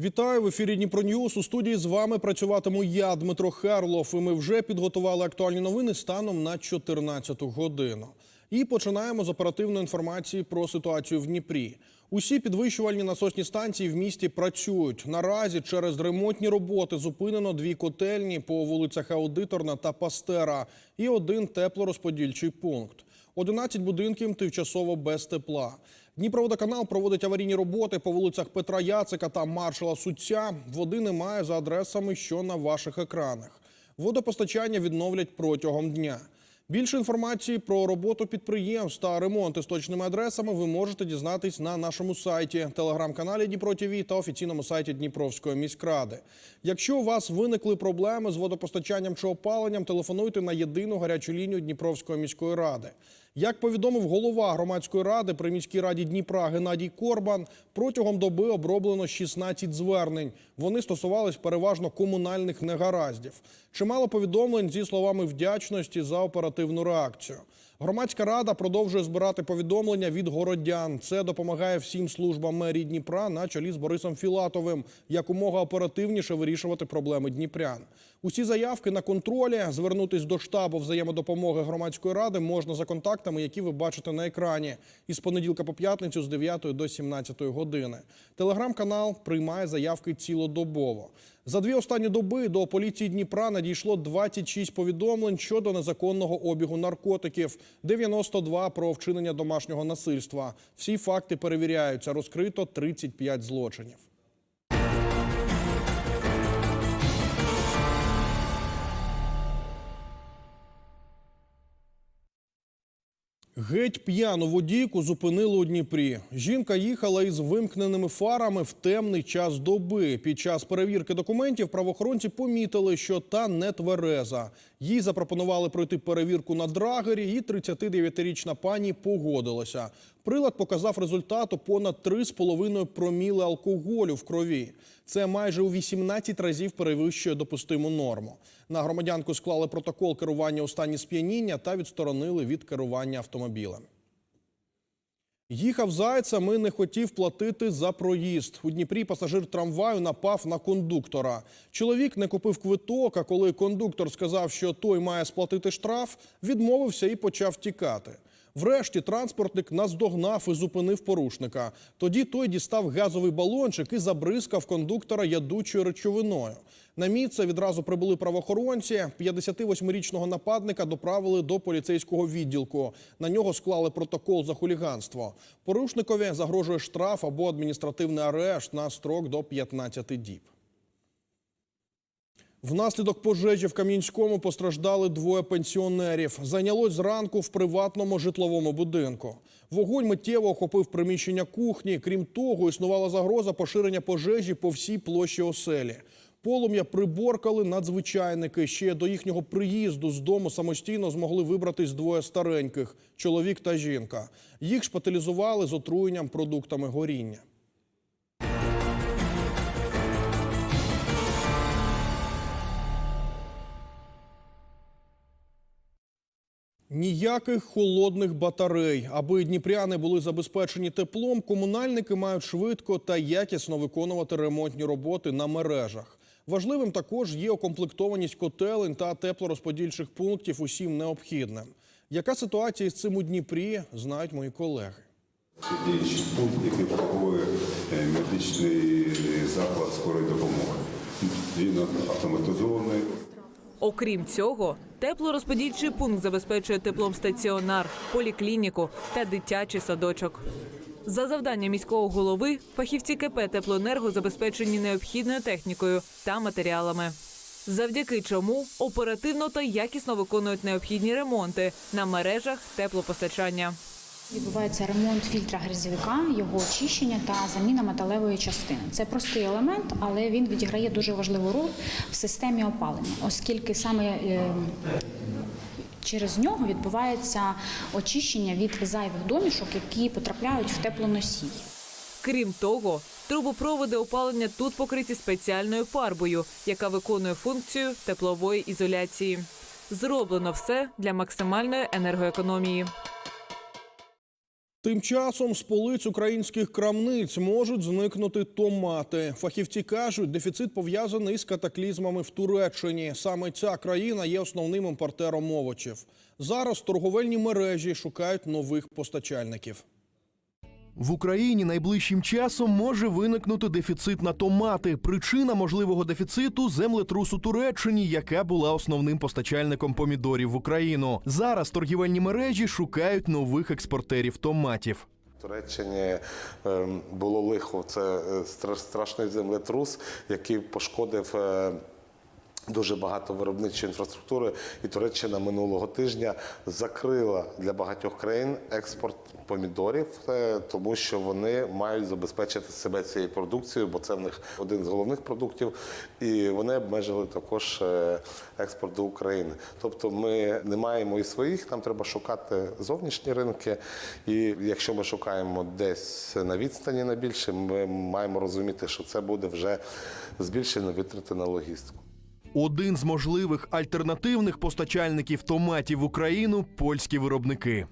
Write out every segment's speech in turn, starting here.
Вітаю в ефірі Дніпро Ньюс. У студії з вами працюватиму я, Дмитро Херлов. І ми вже підготували актуальні новини станом на 14 годину. І починаємо з оперативної інформації про ситуацію в Дніпрі. Усі підвищувальні насосні станції в місті працюють. Наразі через ремонтні роботи зупинено дві котельні по вулицях Аудиторна та Пастера і один теплорозподільчий пункт. 11 будинків тимчасово без тепла. Дніпроводоканал проводить аварійні роботи по вулицях Петра Яцика та маршала Суця. Води немає за адресами, що на ваших екранах. Водопостачання відновлять протягом дня. Більше інформації про роботу підприємств та ремонти з точними адресами ви можете дізнатись на нашому сайті, телеграм-каналі Дніпро ТВ та офіційному сайті Дніпровської міськради. Якщо у вас виникли проблеми з водопостачанням чи опаленням, телефонуйте на єдину гарячу лінію Дніпровської міської ради. Як повідомив голова громадської ради при міській раді Дніпра Геннадій Корбан, протягом доби оброблено 16 звернень. Вони стосувались переважно комунальних негараздів. Чимало повідомлень зі словами вдячності за оперативну реакцію. Громадська рада продовжує збирати повідомлення від городян. Це допомагає всім службам мерії Дніпра на чолі з Борисом Філатовим якомога оперативніше вирішувати проблеми дніпрян. Усі заявки на контролі звернутись до штабу взаємодопомоги громадської ради можна за контактами, які ви бачите на екрані. Із понеділка по п'ятницю з 9 до 17 години. Телеграм-канал приймає заявки цілодобово. За дві останні доби до поліції Дніпра надійшло 26 повідомлень щодо незаконного обігу наркотиків, 92 про вчинення домашнього насильства. Всі факти перевіряються. Розкрито 35 злочинів. Геть п'яну водійку зупинили у Дніпрі. Жінка їхала із вимкненими фарами в темний час доби. Під час перевірки документів правоохоронці помітили, що та не твереза. Їй запропонували пройти перевірку на драгері, і 39-річна пані погодилася. Прилад показав результат у понад 3,5 проміли алкоголю в крові. Це майже у 18 разів перевищує допустиму норму. На громадянку склали протокол керування у стані сп'яніння та відсторонили від керування автомобілем. Їхав зайцем і не хотів платити за проїзд. У Дніпрі пасажир трамваю напав на кондуктора. Чоловік не купив квиток, а коли кондуктор сказав, що той має сплатити штраф, відмовився і почав тікати. Врешті транспортник наздогнав і зупинив порушника. Тоді той дістав газовий балончик і забризкав кондуктора ядучою речовиною. На місце відразу прибули правоохоронці. 58-річного нападника доправили до поліцейського відділку. На нього склали протокол за хуліганство. Порушникові загрожує штраф або адміністративний арешт на строк до 15 діб. Внаслідок пожежі в Кам'янському постраждали двоє пенсіонерів. Зайнялось зранку в приватному житловому будинку. Вогонь миттєво охопив приміщення кухні. Крім того, існувала загроза поширення пожежі по всій площі оселі. Полум'я приборкали надзвичайники. Ще до їхнього приїзду з дому самостійно змогли вибратись двоє стареньких – чоловік та жінка. Їх шпиталізували з отруєнням продуктами горіння. Ніяких холодних батарей. Аби дніпряни були забезпечені теплом, комунальники мають швидко та якісно виконувати ремонтні роботи на мережах. Важливим також є укомплектованість котелень та теплорозподільчих пунктів усім необхідним. Яка ситуація з цим у Дніпрі, знають мої колеги. Це діючий пункт, який обслуговує е, медичний заклад скорої допомоги. Він автоматизований. Окрім цього, теплорозподільчий пункт забезпечує теплом стаціонар, поліклініку та дитячий садочок. За завданням міського голови, фахівці КП Теплоенерго забезпечені необхідною технікою та матеріалами. Завдяки чому оперативно та якісно виконують необхідні ремонти на мережах теплопостачання. Відбувається ремонт фільтра грязовика, його очищення та заміна металевої частини. Це простий елемент, але він відіграє дуже важливу роль в системі опалення, оскільки саме е, через нього відбувається очищення від зайвих домішок, які потрапляють в теплоносій. Крім того, трубопроводи опалення тут покриті спеціальною фарбою, яка виконує функцію теплової ізоляції. Зроблено все для максимальної енергоекономії. Тим часом з полиць українських крамниць можуть зникнути томати. Фахівці кажуть, дефіцит пов'язаний з катаклізмами в Туреччині. Саме ця країна є основним імпортером овочів. Зараз торговельні мережі шукають нових постачальників. В Україні найближчим часом може виникнути дефіцит на томати. Причина можливого дефіциту землетрус у Туреччині, яка була основним постачальником помідорів в Україну. Зараз торгівельні мережі шукають нових експортерів томатів. В Туреччині ем, було лихо. Це е, страшний землетрус, який пошкодив. Дуже багато виробничої інфраструктури, і Туреччина минулого тижня закрила для багатьох країн експорт помідорів, е, тому що вони мають забезпечити себе цією продукцією, бо це в них один з головних продуктів, і вони обмежили також е, експорт до України. Тобто ми не маємо і своїх, нам треба шукати зовнішні ринки. І якщо ми шукаємо десь на відстані на більше, ми маємо розуміти, що це буде вже збільшені витрати на логістику. Один з можливих альтернативних постачальників томатів в Україну польські виробники.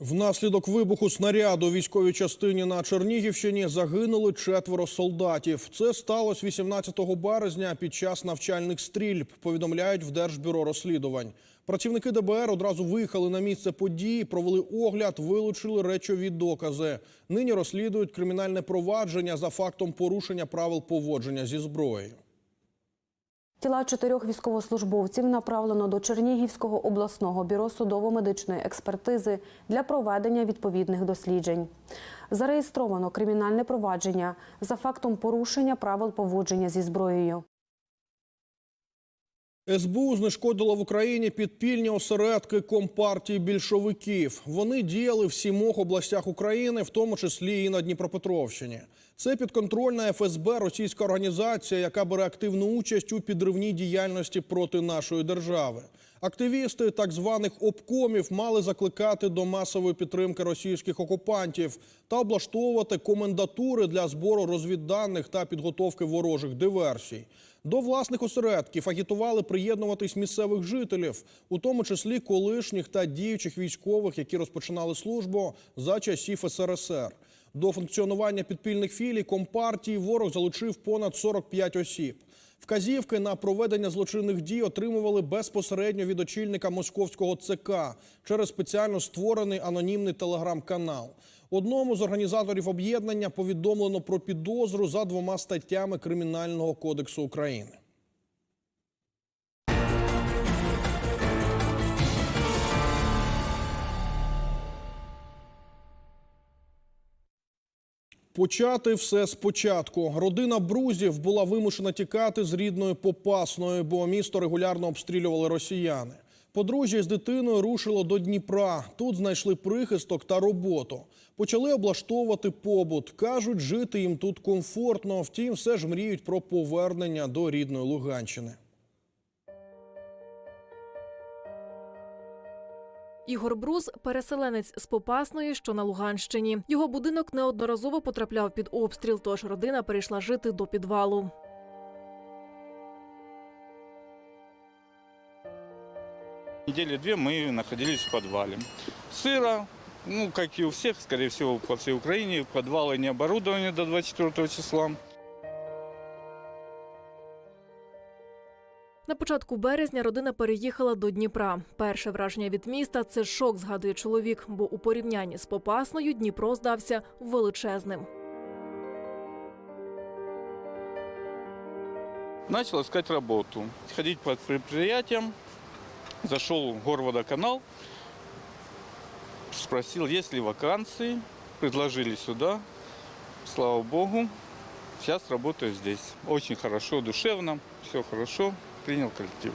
Внаслідок вибуху снаряду військовій частині на Чернігівщині загинули четверо солдатів. Це сталося 18 березня під час навчальних стрільб. Повідомляють в Держбюро розслідувань. Працівники ДБР одразу виїхали на місце події, провели огляд, вилучили речові докази. Нині розслідують кримінальне провадження за фактом порушення правил поводження зі зброєю. Тіла чотирьох військовослужбовців направлено до Чернігівського обласного бюро судово-медичної експертизи для проведення відповідних досліджень. Зареєстровано кримінальне провадження за фактом порушення правил поводження зі зброєю. СБУ знешкодила в Україні підпільні осередки компартії більшовиків. Вони діяли в сімох областях України, в тому числі і на Дніпропетровщині. Це підконтрольна ФСБ російська організація, яка бере активну участь у підривній діяльності проти нашої держави. Активісти так званих обкомів мали закликати до масової підтримки російських окупантів та облаштовувати комендатури для збору розвідданих та підготовки ворожих диверсій. До власних осередків агітували приєднуватись місцевих жителів, у тому числі колишніх та діючих військових, які розпочинали службу за часів СРСР. До функціонування підпільних філій компартії ворог залучив понад 45 осіб. Вказівки на проведення злочинних дій отримували безпосередньо від очільника московського ЦК через спеціально створений анонімний телеграм-канал. Одному з організаторів об'єднання повідомлено про підозру за двома статтями Кримінального кодексу України. Почати все спочатку. Родина Брузів була вимушена тікати з рідної Попасної, бо місто регулярно обстрілювали росіяни. Подружжя з дитиною рушило до Дніпра. Тут знайшли прихисток та роботу. Почали облаштовувати побут. Кажуть, жити їм тут комфортно. Втім, все ж мріють про повернення до рідної Луганщини. Ігор Брус – переселенець з Попасної, що на Луганщині. Його будинок неодноразово потрапляв під обстріл, тож родина перейшла жити до підвалу. Недели две мы находились в подвале. Сыро, ну, как и у всех, скорее всего, по всей Украине. Подвалы не оборудованы до 24 числа. Початку березня родина переїхала до Дніпра. Перше враження від міста це шок, згадує чоловік, бо у порівнянні з Попасною Дніпро здався величезним. Начал искать работу. Ходить по предприятиям. Зашел в горводоканал. Спросил, есть ли вакансии. Предложили сюда. Слава богу. Сейчас работаю здесь. Очень хорошо, душевно. Все хорошо. Принял коллектив.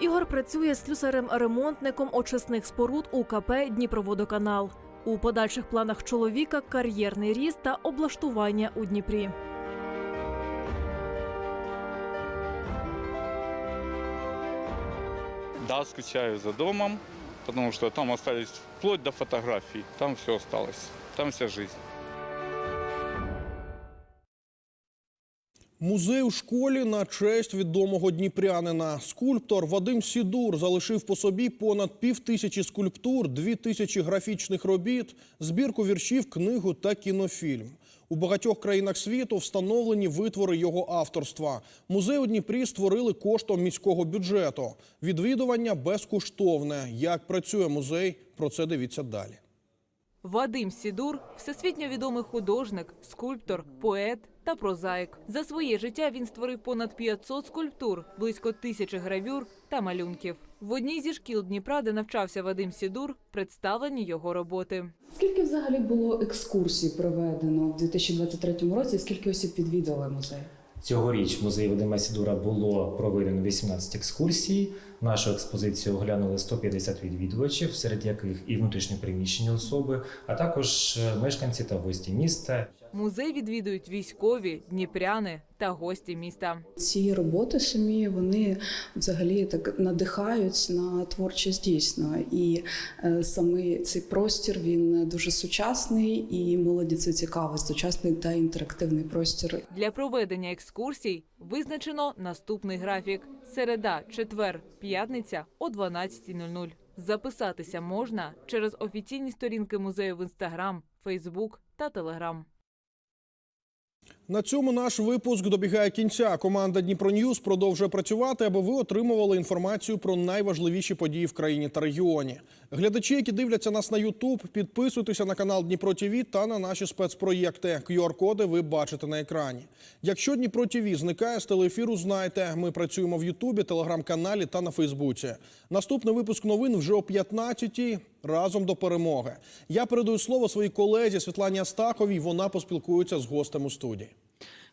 Ігор працює слюсарем-ремонтником очисних споруд УКП Дніпроводоканал. У подальших планах чоловіка кар'єрний ріст та облаштування у Дніпрі. Да, скучаю за домом, потому что там остались вплоть до фотографий. Там все осталось. Там вся жизнь. Музей у школі на честь відомого дніпрянина. Скульптор Вадим Сідур залишив по собі понад півтисячі скульптур, дві тисячі графічних робіт, збірку віршів, книгу та кінофільм. У багатьох країнах світу встановлені витвори його авторства. Музей у Дніпрі створили коштом міського бюджету. Відвідування безкоштовне. Як працює музей? Про це дивіться далі. Вадим Сідур всесвітньо відомий художник, скульптор, поет та прозаїк. За своє життя він створив понад 500 скульптур, близько тисячі гравюр та малюнків. В одній зі шкіл Дніпра, де навчався Вадим Сідур, представлені його роботи. Скільки взагалі було екскурсій проведено в 2023 році? Скільки осіб відвідали музей? Цьогоріч в музеї Вадима Сідура було проведено 18 екскурсій. Нашу експозицію оглянули 150 відвідувачів, серед яких і внутрішньопереміщені особи, а також е, мешканці та гості міста. Музей відвідують військові, дніпряни та гості міста. Ці роботи самі вони взагалі так надихають на творчість дійсно. І е, саме цей простір він дуже сучасний і молоді це цікаво. Сучасний та інтерактивний простір. Для проведення екскурсій визначено наступний графік: середа, четвер, п'ятниця о 12.00. Записатися можна через офіційні сторінки музею в інстаграм, Фейсбук та Телеграм. На цьому наш випуск добігає кінця. Команда Дніпро Ньюз продовжує працювати, аби ви отримували інформацію про найважливіші події в країні та регіоні. Глядачі, які дивляться нас на Ютуб, підписуйтеся на канал Дніпро ТВ та на наші спецпроєкти. QR-коди ви бачите на екрані. Якщо Дніпро ТВ зникає з телеефіру, знайте, ми працюємо в Ютубі, телеграм-каналі та на Фейсбуці. Наступний випуск новин вже о 15-й. Разом до перемоги. Я передаю слово своїй колезі Світлані Астаховій. Вона поспілкується з гостем у студії.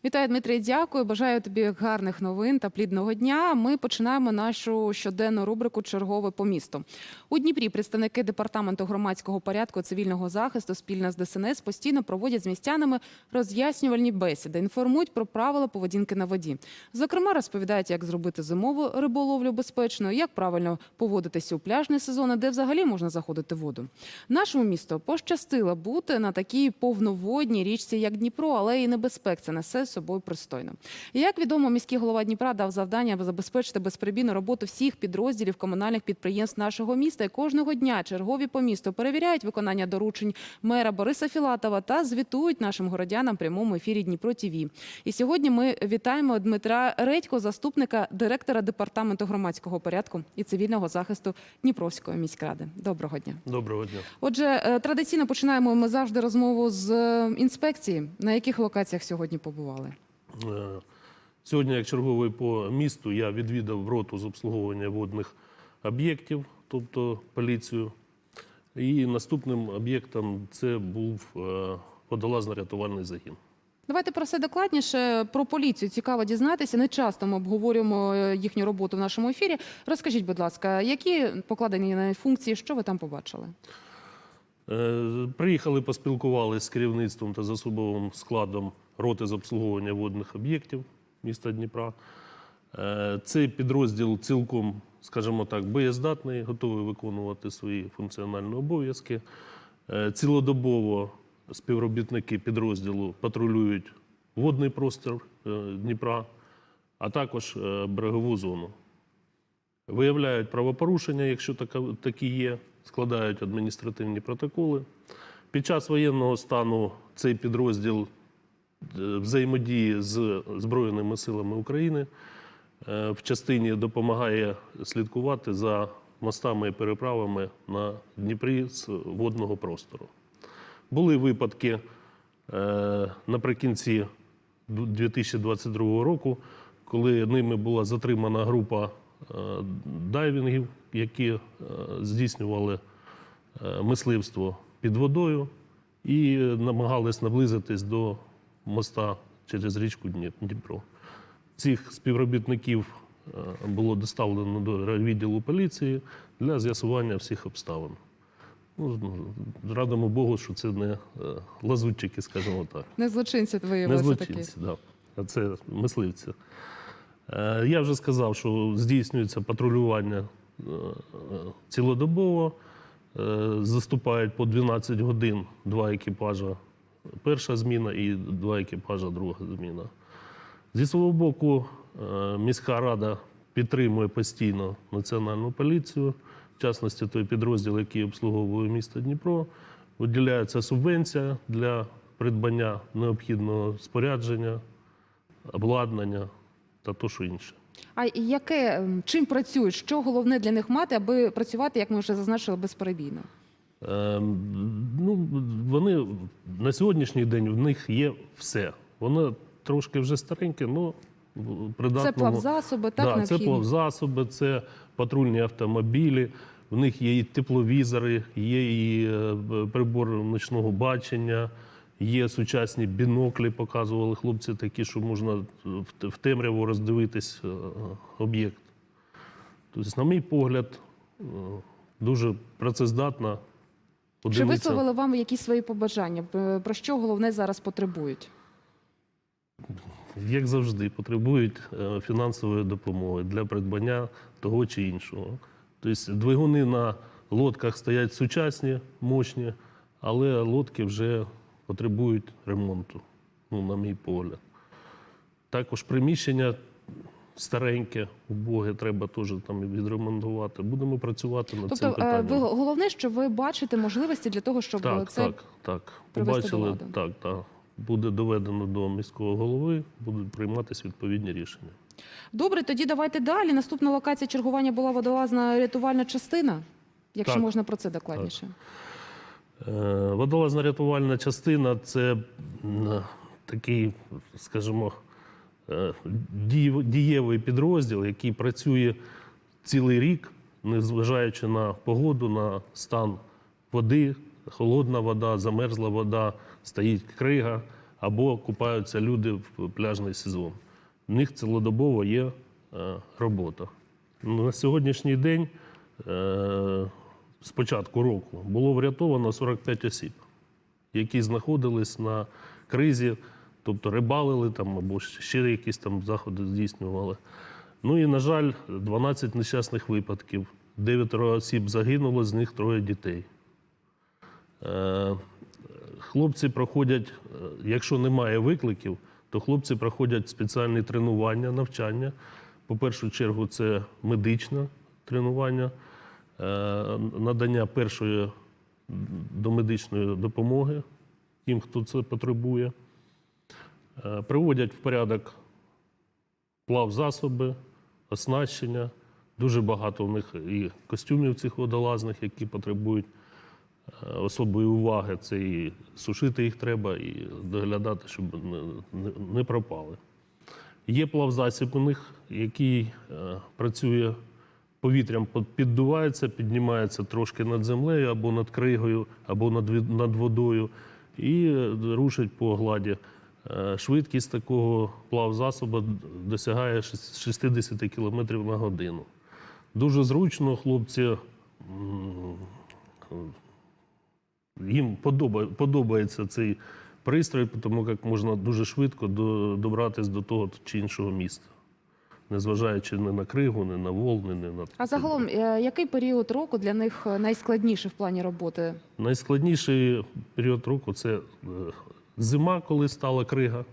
Вітаю, Дмитрій. Дякую. Бажаю тобі гарних новин та плідного дня. Ми починаємо нашу щоденну рубрику Чергове по місту. У Дніпрі представники департаменту громадського порядку цивільного захисту спільно з ДСНС постійно проводять з містянами роз'яснювальні бесіди, інформують про правила поведінки на воді. Зокрема, розповідають, як зробити зимову риболовлю безпечною, як правильно поводитися у пляжний сезон, де взагалі можна заходити в воду. Нашому місту пощастило бути на такій повноводній річці, як Дніпро, але і небезпек це несе собою пристойно. І, Як відомо, міський голова Дніпра дав завдання забезпечити безперебійну роботу всіх підрозділів комунальних підприємств нашого міста. І кожного дня чергові по місту перевіряють виконання доручень мера Бориса Філатова та звітують нашим городянам в прямому ефірі Дніпро ТІВІ. І сьогодні ми вітаємо Дмитра Редько, заступника директора департаменту громадського порядку і цивільного захисту Дніпровської міськради. Доброго дня. Доброго дня. Отже, е, традиційно починаємо ми завжди розмову з е, інспекції. На яких локаціях сьогодні побували? Е, Сьогодні, як черговий по місту, я відвідав роту з обслуговування водних об'єктів, тобто поліцію. І наступним об'єктом це був е, водолазно-рятувальний загін. Давайте про все докладніше. Про поліцію цікаво дізнатися. Не часто ми обговорюємо е, їхню роботу в нашому ефірі. Розкажіть, будь ласка, які покладені на функції, що ви там побачили? Е, Приїхали, поспілкувалися з керівництвом та з особовим складом роти з обслуговування водних об'єктів міста Дніпра. Е, Цей підрозділ цілком, скажімо так, боєздатний, готовий виконувати свої функціональні обов'язки. Е, Цілодобово співробітники підрозділу патрулюють водний простір Дніпра, а також берегову зону. Виявляють правопорушення, якщо такі є, складають адміністративні протоколи. Під час воєнного стану цей підрозділ е, взаємодіє з Збройними силами України. Е, В частині допомагає слідкувати за мостами і переправами на Дніпрі з водного простору. Були випадки е, наприкінці 2022 року, коли ними була затримана група дайвінгів, які е, здійснювали е, мисливство під водою і намагались наблизитись до моста через річку Дніпро. Цих співробітників е, було доставлено до відділу поліції для з'ясування всіх обставин. Ну, радимо Богу, що це не лазутчики, скажімо так. Не злочинці Не виявилися такі. злочинці, да. а це мисливці. Я вже сказав, що здійснюється патрулювання цілодобово. Е, Заступають по 12 годин два екіпажа. Перша зміна і два екіпажа друга зміна. Зі свого боку, е, міська рада підтримує постійно національну поліцію, в частності той підрозділ, який обслуговує місто Дніпро. Виділяється субвенція для придбання необхідного спорядження, обладнання та то, що інше. А яке чим працюють? Що головне для них мати, аби працювати, як ми вже зазначили, безперебійно? Е, ну, вони на сьогоднішній день в них є все. Воно трошки вже стареньке, але придатному. Це плавзасоби, так да, це плавзасоби, це патрульні автомобілі. В них є і тепловізори, є і е, прибор ночного бачення, є сучасні біноклі, показували хлопці такі, що можна в темряву роздивитись е, об'єкт. Тобто, на мій погляд, е, дуже працездатна. Чи висловили вам якісь свої побажання? Е, Про що головне зараз потребують? як завжди, потребують е, фінансової допомоги для придбання того чи іншого. Тобто двигуни на лодках стоять сучасні, мощні, але лодки вже потребують ремонту, ну, на мій погляд. Також приміщення стареньке, убоге, треба теж там відремонтувати. Будемо працювати над цим Тобто, е, питанням. ви головне, що ви бачите можливості для того, щоб Так, це так, так. до Побачили, ладу. так, так. Буде доведено до міського голови, будуть прийматися відповідні рішення. добре. Тоді давайте далі. Наступна локація чергування була водолазна рятувальна частина. Якщо Так. можна про це докладніше. Е, Водолазна рятувальна частина це такий, скажімо, е, дієвий підрозділ, який працює цілий рік, незважаючи на погоду, на стан води, холодна вода, замерзла вода, стоїть крига або купаються люди в пляжний сезон. У них цілодобово є е, робота. На сьогоднішній день е, з початку року було врятовано 45 осіб, які знаходились на кризі, тобто рибалили там або ще якісь там заходи здійснювали. Ну і, на жаль, 12 нещасних випадків. Дев'ятеро осіб загинуло, з них троє дітей. Е, Хлопці проходять, е, якщо немає викликів, то хлопці проходять спеціальні тренування, навчання. По першу чергу, це медичне тренування, надання першої домедичної допомоги тим, хто це потребує. Е, Приводять в порядок плавзасоби, оснащення. Дуже багато у них і костюмів цих водолазних, які потребують е, особої уваги. Це і сушити їх треба, і доглядати, щоб не, пропали. Є плавзасіб у них, який е, працює повітрям, піддувається, піднімається трошки над землею або над кригою, або над, над водою, і е, рушить по гладі. Е, Швидкість такого плавзасоба досягає 60 км на годину. Дуже зручно хлопці. Їм подобає, подобається цей пристрій, тому як можна дуже швидко добратися до того чи іншого міста, незважаючи не на кригу, не на волни, не на А загалом, е, який період року для них е, найскладніший в плані роботи? Найскладніший період року це е, зима, коли стала крига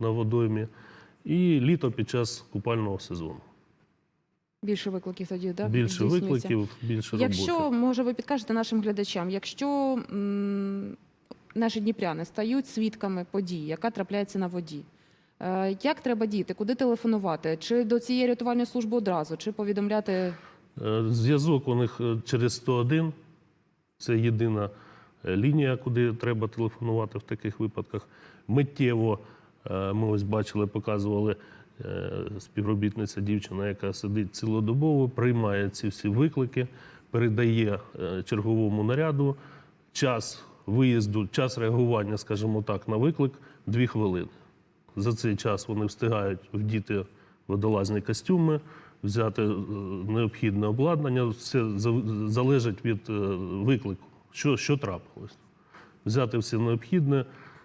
на водоймі, і літо під час купального сезону. Більше викликів тоді, так? Більше викликів, більше Якщо, може, ви підкажете нашим глядачам, якщо м, наші дніпряни стають свідками подій, яка трапляється на воді, як треба діяти, куди телефонувати? Чи до цієї рятувальної служби одразу, чи повідомляти Е, Зв'язок у них е, через 101. Це єдина е, лінія, куди треба телефонувати в таких випадках. Миттєво е, ми ось бачили, показували е, співробітниця дівчина, яка сидить цілодобово, приймає ці всі виклики, передає е, черговому наряду час виїзду, час реагування, скажімо так, на виклик дві хвилини. За цей час вони встигають вдіти водолазні костюми, взяти е, необхідне обладнання. Все залежить від е, виклику, що, що трапилось. Взяти все необхідне,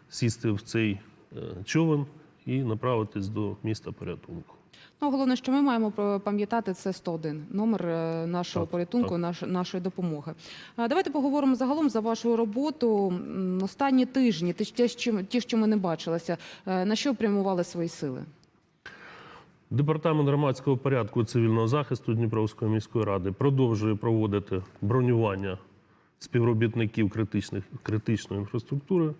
сісти в цей е, човен і направитись до міста порятунку. Ну, головне, що ми маємо пам'ятати, це 101, номер е, нашого Так, порятунку, так. наш, нашої допомоги. А Давайте поговоримо загалом за вашу роботу. Останні тижні, ті, ті, що, ті, що ми не бачилися, е, на що прямували свої сили? Департамент громадського порядку і цивільного захисту Дніпровської міської ради продовжує проводити бронювання співробітників критичних, критичної інфраструктури.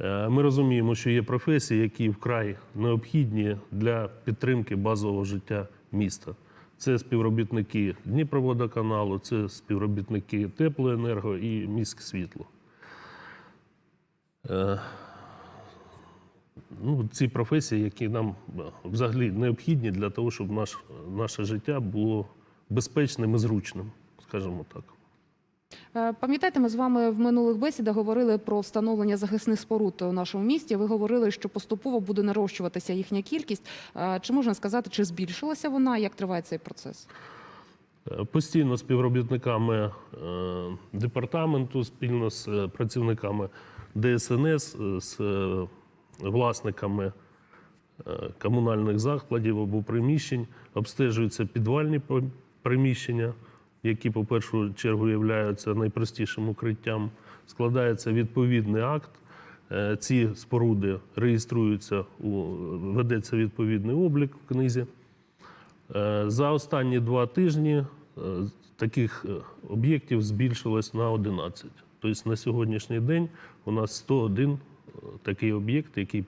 Е, Ми розуміємо, що є професії, які вкрай необхідні для підтримки базового життя міста. Це співробітники Дніпроводоканалу, це співробітники теплоенерго і міськсвітло. Е, ну, ці професії, які нам е, взагалі необхідні для того, щоб наш, наше життя було безпечним і зручним, скажімо так. Е, Пам'ятаєте, ми з вами в минулих бесідах говорили про встановлення захисних споруд у нашому місті. Ви говорили, що поступово буде нарощуватися їхня кількість. Е, Чи можна сказати, чи збільшилася вона? Як триває цей процес? Е, Постійно співробітниками департаменту, спільно з працівниками ДСНС, з власниками комунальних закладів або приміщень обстежуються підвальні приміщення, які, по першу чергу, являються найпростішим укриттям. Складається відповідний акт. Е, Ці споруди реєструються у ведеться відповідний облік в книзі. Е, За останні два тижні е, таких об'єктів збільшилось на 11. Тобто на сьогоднішній день у нас 101 е, такий об'єкт, який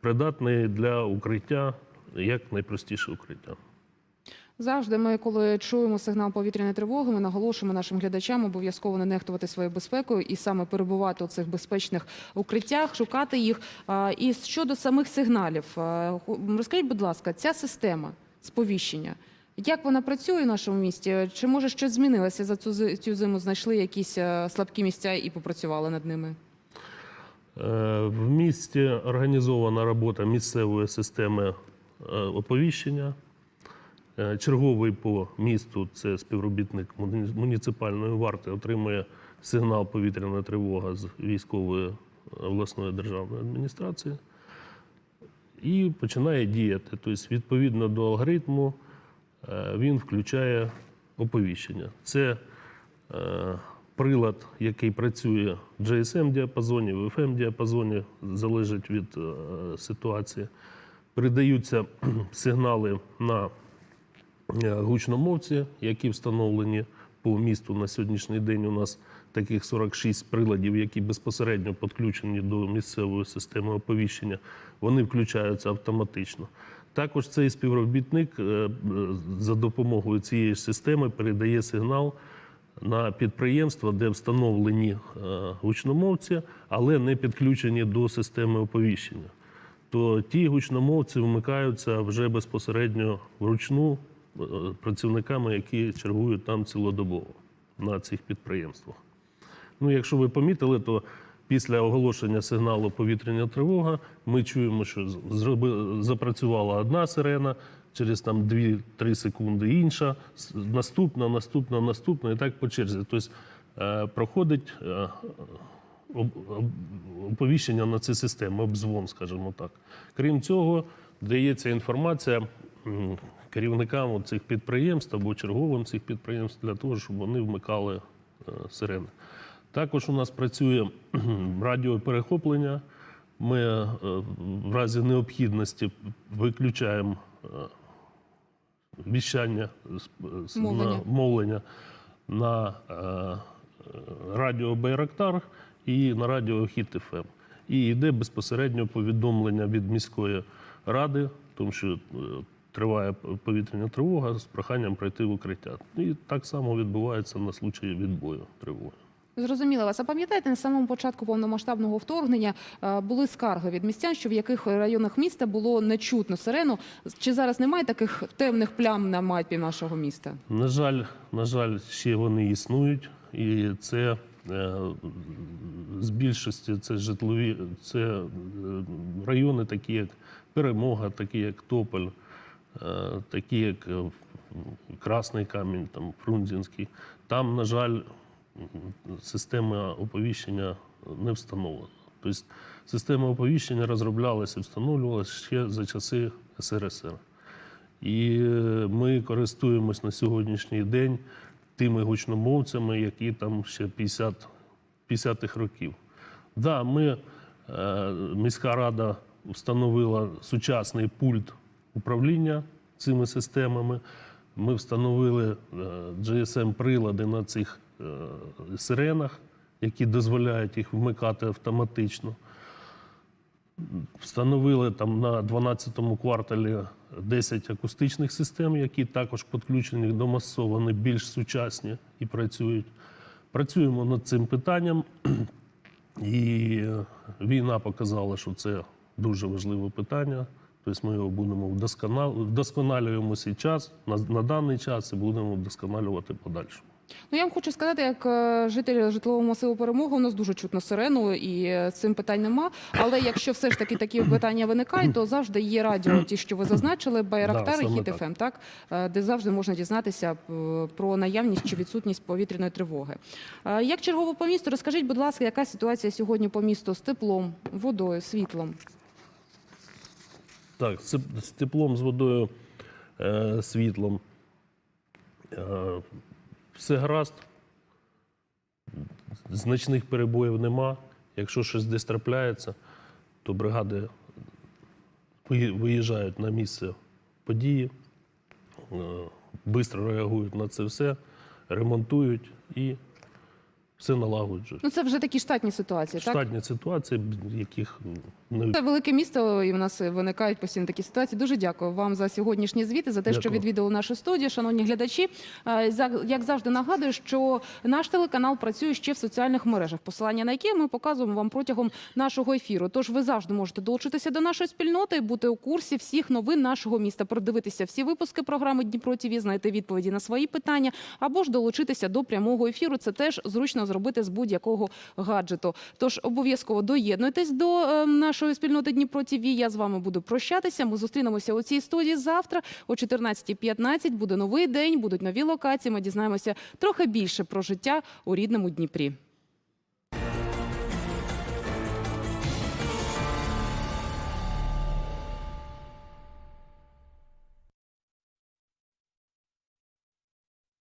придатний для укриття як найпростіше укриття. Завжди ми, коли чуємо сигнал повітряної тривоги, ми наголошуємо нашим глядачам обов'язково не нехтувати своєю безпекою і саме перебувати у цих безпечних укриттях, шукати їх. І щодо самих сигналів, розкажіть, будь ласка, ця система сповіщення. Як вона працює в нашому місті? Чи може щось змінилося за цю цю зиму? Знайшли якісь е, слабкі місця і попрацювали над ними? Е, В місті організована робота місцевої системи е, оповіщення. Е, Черговий по місту це співробітник муніципальної варти, отримує сигнал повітряна тривога з військової е, обласної державної адміністрації і починає діяти. Тобто, відповідно до алгоритму, е, він включає оповіщення. Це прилад, який працює в GSM діапазоні, в FM діапазоні, залежить від ситуації. Передаються сигнали на гучномовці, які встановлені по місту на сьогоднішній день. У нас таких 46 приладів, які безпосередньо підключені до місцевої системи оповіщення. Вони включаються автоматично. Також цей співробітник е, е, за допомогою цієї ж системи передає сигнал на підприємства, де встановлені е, гучномовці, але не підключені до системи оповіщення. То ті гучномовці вмикаються вже безпосередньо вручну е, працівниками, які чергують там цілодобово на цих підприємствах. Ну, якщо ви помітили, то після оголошення сигналу повітряна тривога ми чуємо, що запрацювала одна сирена, через там 2-3 секунди інша, наступна, наступна, наступна, і так по черзі. Тобто е, проходить е, оповіщення на ці системи, обзвон, скажімо так. Крім цього, дається інформація керівникам цих підприємств або черговим цих підприємств для того, щоб вони вмикали е, сирени. Також у нас працює радіоперехоплення. Ми е, в разі необхідності виключаємо е, віщання Мовлення. на мовлення на радіо Байрактар і на радіо Хіт ФМ. І йде безпосередньо повідомлення від міської ради, тому що триває повітряна тривога з проханням пройти в укриття. І так само відбувається на случаї відбою тривоги. Зрозуміла вас. А пам'ятаєте, на самому початку повномасштабного вторгнення е, були скарги від містян, що в яких районах міста було не чутно сирену. Чи зараз немає таких темних плям на мапі нашого міста? На жаль, на жаль, ще вони існують, і це е, з більшості це житлові, це е, райони, такі як Перемога, такі як Тополь, такі як е, Красний Камінь, там Фрунзенський. Там, на жаль, система оповіщення не встановлена. Тобто система оповіщення розроблялася і встановлювалася ще за часи СРСР. І е, ми користуємось на сьогоднішній день тими гучномовцями, які там ще 50, 50-х років. Да, ми, е, міська рада встановила сучасний пульт управління цими системами. Ми встановили GSM-прилади на цих е, сиренах, які дозволяють їх вмикати автоматично. Встановили там на 12-му кварталі 10 акустичних систем, які також підключені до масово, вони більш сучасні і працюють. Працюємо над цим питанням, і е, війна показала, що це дуже важливе питання. Тобто ми його будемо вдосконал... вдосконалюємо зараз, на, на даний час і будемо вдосконалювати подальше. Ну я вам хочу сказати, як е, житель житлового масиву перемоги, у нас дуже чутно сирену, і е, з цим питань нема. Але якщо все ж таки такі питання виникають, то завжди є радіо, ті, що ви зазначили, Да, і Хіт так. ФМ, так е, де завжди можна дізнатися про наявність чи відсутність повітряної тривоги. Як чергово по місту, розкажіть, будь ласка, яка ситуація сьогодні по місту з теплом, водою, світлом? Так, з, теплом, з водою, е, світлом. Е, все гаразд. Значних перебоїв нема. Якщо щось десь трапляється, то бригади виїжджають на місце події, швидко реагують на це все, ремонтують і все налагоджують. Ну це вже такі штатні ситуації, так? Штатні ситуації, яких Це велике місто, і в нас виникають постійно такі ситуації. Дуже дякую вам за сьогоднішні звіти, за те, що відвідали нашу студію, шановні глядачі. Як завжди нагадую, що наш телеканал працює ще в соціальних мережах, посилання на які ми показуємо вам протягом нашого ефіру. Тож ви завжди можете долучитися до нашої спільноти, і бути у курсі всіх новин нашого міста, продивитися всі випуски програми Дніпро ТІВІ, знайти відповіді на свої питання, або ж долучитися до прямого ефіру. Це теж зручно зробити з будь-якого гаджету. Тож обов'язково доєднуйтесь до е, нашої спільноти Дніпро ТВ. Я з вами буду прощатися. Ми зустрінемося у цій студії завтра о 14.15. Буде новий день, будуть нові локації. Ми дізнаємося трохи більше про життя у рідному Дніпрі.